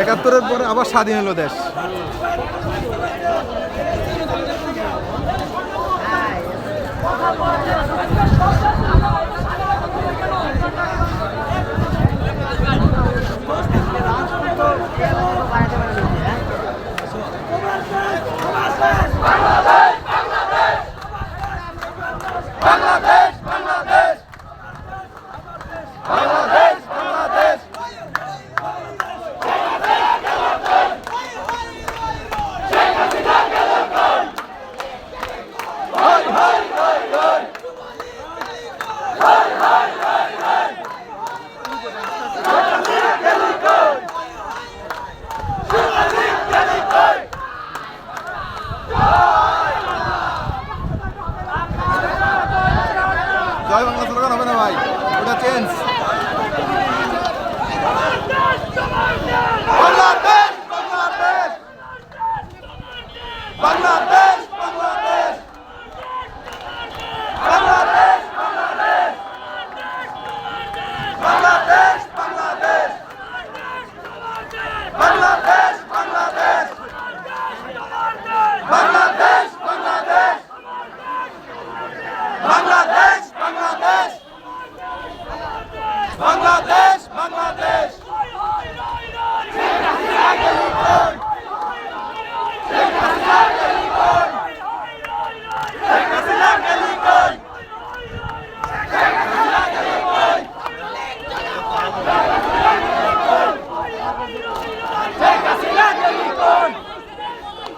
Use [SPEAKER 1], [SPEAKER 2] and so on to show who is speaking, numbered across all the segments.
[SPEAKER 1] একাত্তরের পরে আবার স্বাধীন হলো দেশ। জয় বাংলা স্লোগান হবে না ভাই? ওটা চেঞ্জ বাংলাদেশ। বাংলাদেশ বাংলাদেশ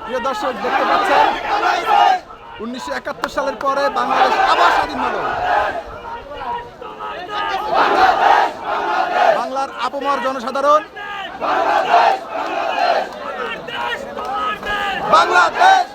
[SPEAKER 1] প্রিয় দর্শক দেখতে পাচ্ছেন উনিশশো একাত্তর সালের পরে বাংলাদেশ আবার স্বাধীন আমার জনসাধারণ। বাংলাদেশ। বাংলাদেশ!